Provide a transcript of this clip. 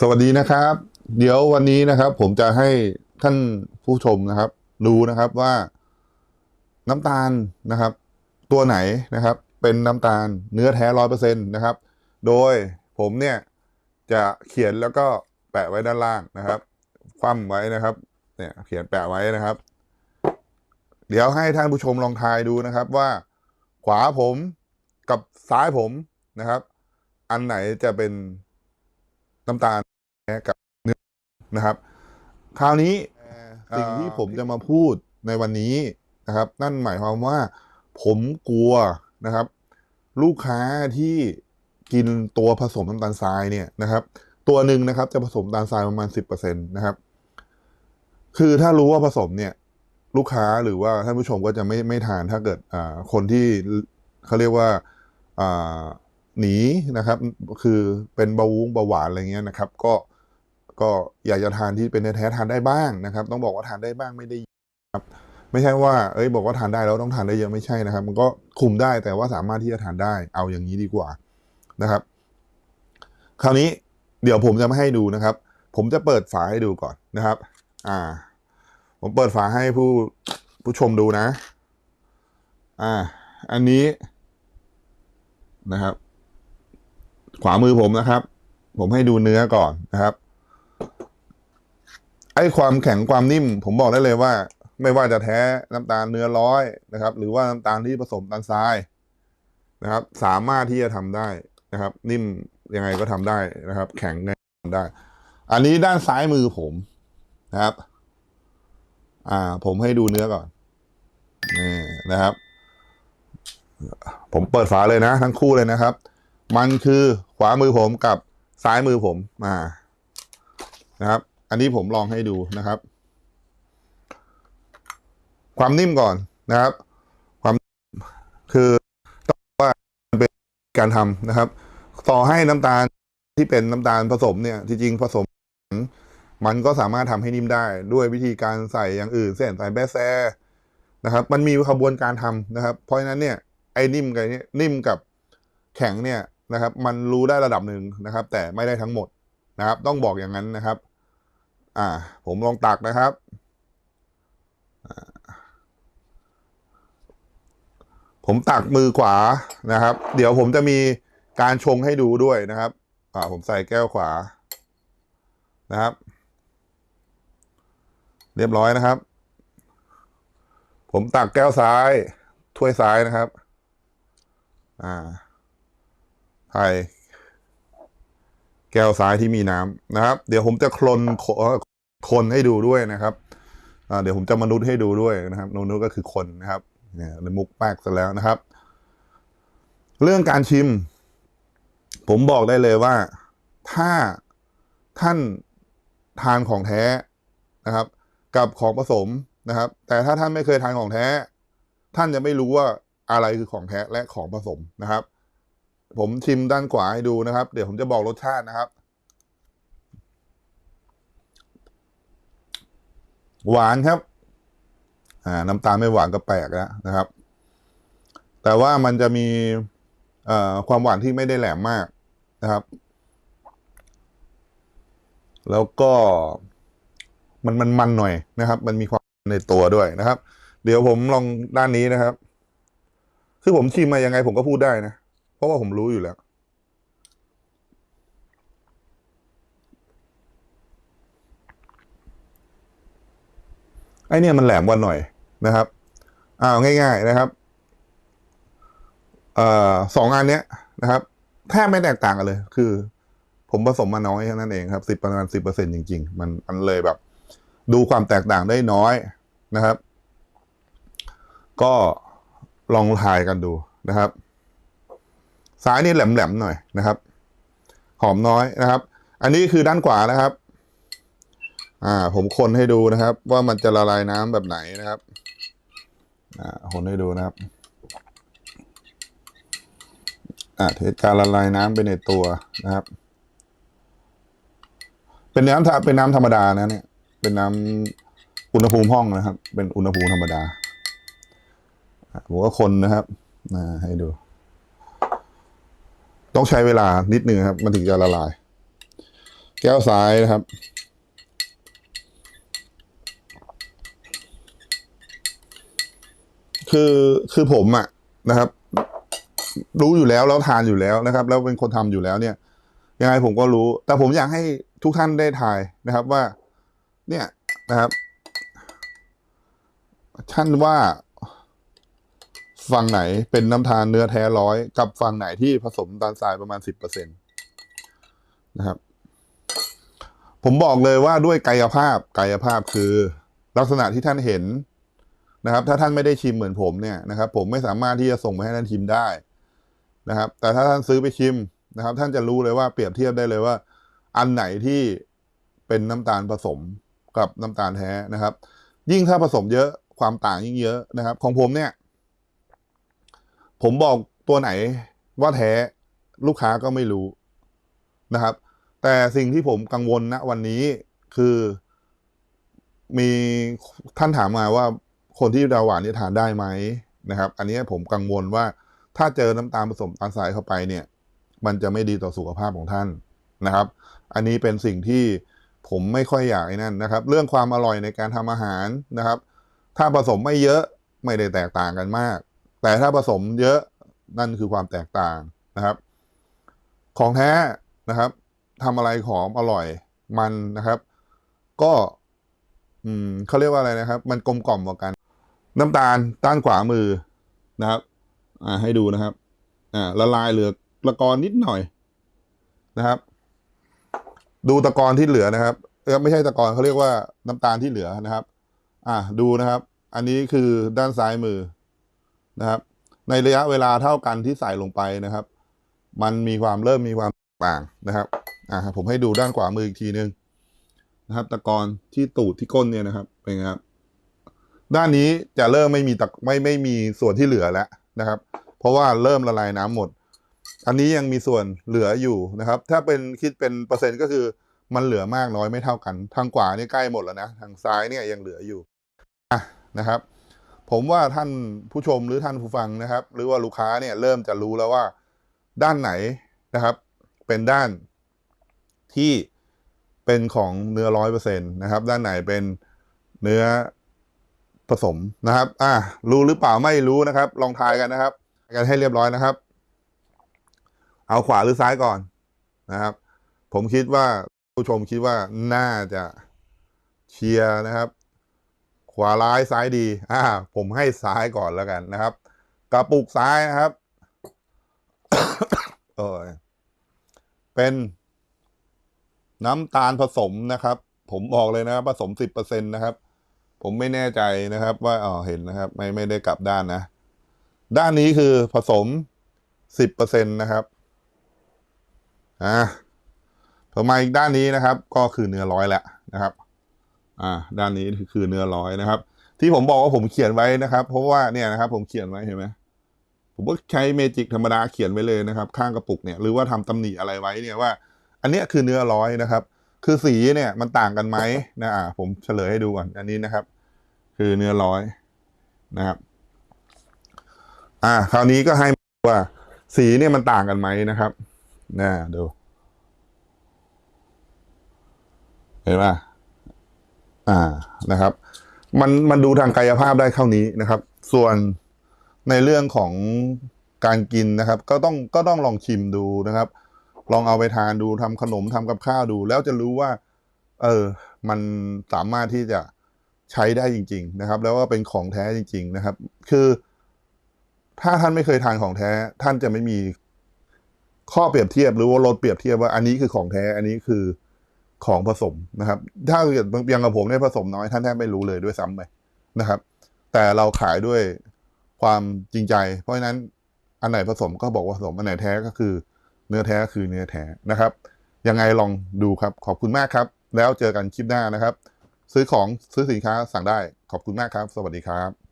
สวัสดีนะครับ เดี๋ยววันนี้นะครับ ผมจะให้ท่านผู้ชมนะครับดูนะครับว่าน้ำตาลนะครับ ตัวไหนนะครับ เป็นน้ำตาลเนื้อแท้ร้อยเปอร์เซ็นต์นะครับ โดยผมเนี่ยจะเขียนแล้วก็แปะไว้ด้านล่างนะครับ คว่ำไว้นะครับ เนี่ยเขียนแปะไว้นะครับ เดี๋ยวให้ท่านผู้ชมลองทายดูนะครับว่า ขวาผมกับซ้ายผมนะครับ อันไหนจะเป็น น้ำตาลกับเนื้อนะครับ คราวนี้สิ่งที่ผมจะมาพูดในวันนี้นะครับ นั่นหมายความว่า ผมกลัวนะครับ ลูกค้าที่กินตัวผสมน้ำตาลทรายเนี่ยนะครับ ตัวหนึ่งนะครับจะผสมน้ำตาลทรายประมาณสิบเปอร์เซ็นตนะครับ คือถ้ารู้ว่าผสมเนี่ย ลูกค้าหรือว่าท่านผู้ชมก็จะไม่ไม่ทานถ้าเกิดอ่าคนที่เขาเรียกว่าอ่า หนีนะครับ คือเป็นเบาวงเบาหวานอะไรเงี้ยนะครับ ก็ก็อยากจะทานที่เป็นแท้ทานได้บ้างนะครับ ต้องบอกว่าทานได้บ้างไม่ได้เยอะครับไม่ใช่ว่า เอ้ย บอกว่าทานได้แล้วต้องทานได้เยอะไม่ใช่นะครับ มันก็คุมได้แต่ว่าสามารถที่จะทานได้ เอาอย่างนี้ดีกว่านะครับ คราวนี้เดี๋ยวผมจะมาให้ดูนะครับ ผมจะเปิดฝาให้ดูก่อนนะครับ อ่า ผมเปิดฝาให้ผู้ผู้ชมดูนะ อ่า อันนี้นะครับ ขวามือผมนะครับ ผมให้ดูเนื้อก่อนนะครับ ไอ้ความแข็งความนิ่ม ผมบอกได้เลยว่า ไม่ว่าจะแท้น้ำตาลเนื้อร้อยนะครับ หรือว่าน้ำตาลที่ผสมน้ำตาลทรายนะครับ สามารถที่จะทำได้นะครับ นิ่มยังไงก็ทำได้นะครับ แข็งไงทำได้ อันนี้ด้านซ้ายมือผมนะครับ อ่า ผมให้ดูเนื้อก่อนนี่นะครับ ผมเปิดฝาเลยนะ ทั้งคู่เลยนะครับ มันคือขวามือผมกับซ้ายมือผมมานะครับ อันนี้ผมลองให้ดูนะครับ ความนิ่มก่อนนะครับ ความคือต้องว่ามันเป็นการทำนะครับ ต่อให้น้ำตาลที่เป็นน้ำตาลผสมเนี่ยที่จริงผสม มันก็สามารถทำให้นิ่มได้ด้วยวิธีการใส่อย่างอื่นเช่นใส่แบสแซนะครับ มันมีขบวนการทำนะครับ เพราะฉะนั้นเนี่ยไอ้นิ่มกับเนี่ยนิ่มกับแข็งเนี่ย นะครับ มันรู้ได้ระดับหนึ่งนะครับ แต่ไม่ได้ทั้งหมดนะครับ ต้องบอกอย่างนั้นนะครับ อ่า ผมลองตักนะครับผมตักมือขวานะครับ เดี๋ยวผมจะมีการชงให้ดูด้วยนะครับ อ่า ผมใส่แก้วขวานะครับ เรียบร้อยนะครับ ผมตักแก้วซ้าย ถ้วยซ้ายนะครับ อ่า ไทยแก้วซ้ายที่มีน้ำนะครับ เดี๋ยวผมจะคลนโคคนให้ดูด้วยนะครับเดี๋ยวผมจะมนุษย์ให้ดูด้วยนะครับมนุษย์ก็คือคนนะครับเนี่ยเลยมุกแป๊กซะแล้วนะครับ เรื่องการชิม ผมบอกได้เลยว่า ถ้าท่านทานของแท้นะครับ กับของผสมนะครับ แต่ถ้าท่านไม่เคยทานของแท้ ท่านจะไม่รู้ว่าอะไรคือของแท้และของผสมนะครับ ผมชิมด้านขวาให้ดูนะครับ เดี๋ยวผมจะบอกรสชาตินะครับ หวานครับ อ่า น้ำตาลไม่หวานก็แปลกแล้วนะครับ แต่ว่ามันจะมีเอ่อความหวานที่ไม่ได้แหลมมากนะครับ แล้วก็มันมันมันหน่อยนะครับ มันมีความในตัวด้วยนะครับ เดี๋ยวผมลองด้านนี้นะครับ คือผมชิมมายังไงผมก็พูดได้นะ ราะว่าผมรู้อยู่แล้วไอเนี่ยมันแหลมกว่าหน่อยนะครับอ้าวง่าย ๆนะครับเอ่อสองอันเนี้ยนะครับแทบไม่แตกต่างกันเลย คือ ผมผสมมาน้อยแค่นั้นเองครับสิบประมาณสิบเปอร์เซ็นจริง ๆ มันมันเลยแบบ ดูความแตกต่างได้น้อยนะครับ ก็ลองทายกันดูนะครับ ซ้ายนี่แหลมๆหน่อยนะครับ หอมน้อยนะครับ อันนี้คือด้านขวานะครับ อ่า ผมคนให้ดูนะครับ ว่ามันจะละลายน้ำแบบไหนนะครับ อ่าคนให้ดูนะครับ อ่าเทสการละลายน้ำไปในตัวนะครับ เป็นน้ำเป็นน้ำธรรมดานะเนี่ย เป็นน้ำอุณหภูมิห้องนะครับ เป็นอุณหภูมิธรรมดาผมก็คนนะครับให้ดู ต้องใช้เวลานิดนึงครับ มันถึงจะละลาย แก้วซ้ายนะครับ คือคือผมอะนะครับ รู้อยู่แล้วแล้วทานอยู่แล้วนะครับ แล้วเป็นคนทำอยู่แล้วเนี่ย ยังไงผมก็รู้ แต่ผมอยากให้ทุกท่านได้ทายนะครับว่า เนี่ยนะครับท่านว่า ฝั่งไหนเป็นน้ำตาลเนื้อแท้ร้อยกับฝั่งไหนที่ผสมน้ำตาลทรายประมาณสิบเปอร์เซ็นตนะครับ ผมบอกเลยว่าด้วยกายภาพกายภาพคือลักษณะที่ท่านเห็นนะครับ ถ้าท่านไม่ได้ชิมเหมือนผมเนี่ยนะครับ ผมไม่สามารถที่จะส่งไปให้ท่านชิมได้นะครับ แต่ถ้าท่านซื้อไปชิมนะครับ ท่านจะรู้เลยว่าเปรียบเทียบได้เลยว่า อันไหนที่เป็นน้ำตาลผสมกับน้ำตาลแท้นะครับ ยิ่งถ้าผสมเยอะความต่างยิ่งเยอะนะครับ ของผมเนี่ย ผมบอกตัวไหนว่าแท้ลูกค้าก็ไม่รู้นะครับ แต่สิ่งที่ผมกังวลณวันนี้คือมีท่านถามมาว่าคนที่ดาวหวานเนี่ยทานได้ไหมนะครับ อันนี้ผมกังวลว่าถ้าเจอน้ำตาลผสมตาลทรายเข้าไปเนี่ย มันจะไม่ดีต่อสุขภาพของท่านนะครับ อันนี้เป็นสิ่งที่ผมไม่ค่อยอยากไอ้นั่นนะครับ เรื่องความอร่อยในการทำอาหารนะครับ ถ้าผสมไม่เยอะไม่ได้แตกต่างกันมาก แต่ถ้าผสมเยอะนั่นคือความแตกต่างนะครับ ของแท้นะครับทำอะไรหอมอร่อยมันนะครับ ก็อืมเขาเรียกว่าอะไรนะครับ มันกลมกล่อมกว่ากัน น้ำตาลด้านขวามือนะครับ อ่าให้ดูนะครับ อ่าละลายเหลือตะกอนนิดหน่อยนะครับ ดูตะกอนที่เหลือนะครับเออไม่ใช่ตะกอนเขาเรียกว่าน้ำตาลที่เหลือนะครับ อ่าดูนะครับ อันนี้คือด้านซ้ายมือ นะครับ ในระยะเวลาเท่ากันที่ใส่ลงไปนะครับ มันมีความเริ่มมีความต่างนะครับอ่าผมให้ดูด้านขวามืออีกทีนึงนะครับตะกอนที่ตูดที่ก้นเนี่ยนะครับเป็นไงครับ ด้านนี้จะเริ่มไม่มีตะไม่ไม่มีส่วนที่เหลือแล้วนะครับ เพราะว่าเริ่มละลายน้ำหมด อันนี้ยังมีส่วนเหลืออยู่นะครับ ถ้าเป็นคิดเป็นเปอร์เซ็นต์ก็คือมันเหลือมากน้อยไม่เท่ากัน ทางขวานี่ใกล้หมดแล้วนะ ทางซ้ายเนี่ยยังเหลืออยู่อะนะครับ ผมว่าท่านผู้ชมหรือท่านผู้ฟังนะครับ หรือว่าลูกค้าเนี่ยเริ่มจะรู้แล้วว่าด้านไหนนะครับ เป็นด้านที่เป็นของเนื้อร้อยเปอร์เซ็นต์นะครับ ด้านไหนเป็นเนื้อผสมนะครับ อะรู้หรือเปล่าไม่รู้นะครับ ลองทายกันนะครับกันให้เรียบร้อยนะครับ เอาขวาหรือซ้ายก่อนนะครับ ผมคิดว่าผู้ชมคิดว่าน่าจะเชียร์นะครับ ขวาร้ายซ้ายดีอ่าผมให้ซ้ายก่อนแล้วกันนะครับ กระปุกซ้ายนะครับเออเป็นน้ำตาลผสมนะครับ ผมบอกเลยนะครับผสมสิบเปอร์เซ็นตนะครับ ผมไม่แน่ใจนะครับ ว่าอ๋อเห็นนะครับ ไม่ไม่ได้กลับด้านนะ ด้านนี้คือผสมสิบเปอร์เซ็นตนะครับอ่าต่อมาอีกด้านนี้นะครับ ก็คือเนื้อร้อยแหล้วนะครับ อ่าด้านนี้คือเนื้อร้อยนะครับ ที่ผมบอกว่าผมเขียนไว้นะครับ เพราะว่าเนี่ยนะครับ ผมเขียนไว้เห็นไหมผมก็ใช้เมจิกธรรมดาเขียนไว้เลยนะครับ ข้างกระปุกเนี่ยหรือว่าทำตำหนิอะไรไว้เนี่ยว่า อันเนี้ยคือเนื้อร้อยนะครับ คือสีเนี่ยมันต่างกันไหมนะอ่าผมเฉลยให้ดูก่อนอันนี้นะครับ คือเนื้อร้อยนะครับ อ่า คราวนี้ก็ให้ว่า สีเนี่ยมันต่างกันไหมนะครับนะดู เห็นป่ะ อ่านะครับ มันมันดูทางกายภาพได้เท่านี้นะครับ ส่วนในเรื่องของการกินนะครับ ก็ต้องก็ต้องลองชิมดูนะครับ ลองเอาไปทานดูทำขนมทำกับข้าวดู แล้วจะรู้ว่า เออ มันสามารถที่จะใช้ได้จริง ๆ นะครับ แล้วก็เป็นของแท้จริง ๆ นะครับ คือ ถ้าท่านไม่เคยทานของแท้ ท่านจะไม่มีข้อเปรียบเทียบหรือว่ารสเปรียบเทียบว่าอันนี้คือของแท้ อันนี้คือ ของผสมนะครับ ถ้าเกิดย่างกับผมเนี่ยผสมน้อยท่านแทบไม่รู้เลยด้วยซ้ำไปนะครับ แต่เราขายด้วยความจริงใจ เพราะฉะนั้นอันไหนผสมก็บอกว่าผสมอันไหนแท้ก็คือ เนื้อแท้ก็คือเนื้อแท้นะครับ ยังไงลองดูครับขอบคุณมากครับ แล้วเจอกันคลิปหน้านะครับ ซื้อของซื้อสินค้าสั่งได้ขอบคุณมากครับ สวัสดีครับ